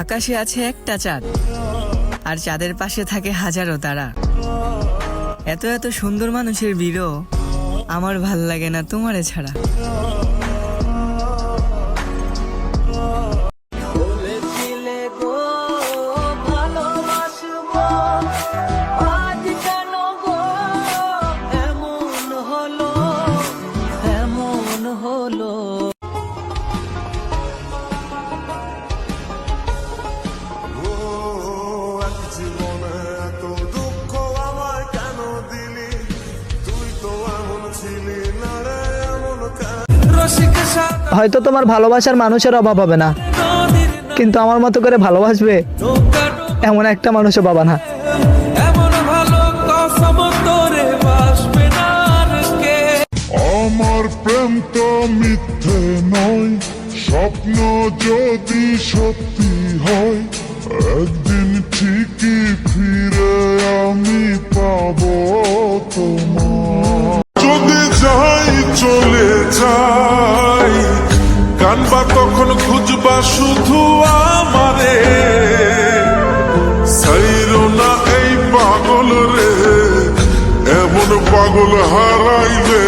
আকাশে আছে একটা চাঁদ, আর চাঁদের পাশে থাকে হাজারো তারা। এত এত সুন্দর মানুষের বীর আমার ভালো লাগে না তোমারে ছাড়া। হয়তো তোমার ভালোবাসার মানুষের অভাব হবে না, কিন্তু আমার মতো করে ভালোবাসবে এমন একটা মানুষও পাবা না। আমার প্রেম তো মিথ্যে নয়, স্বপ্ন যদি সত্যি হয় খুঁজবা শুধু আমারে। সাইরো না এই পাগল রে এমন পাগল হারাইলে।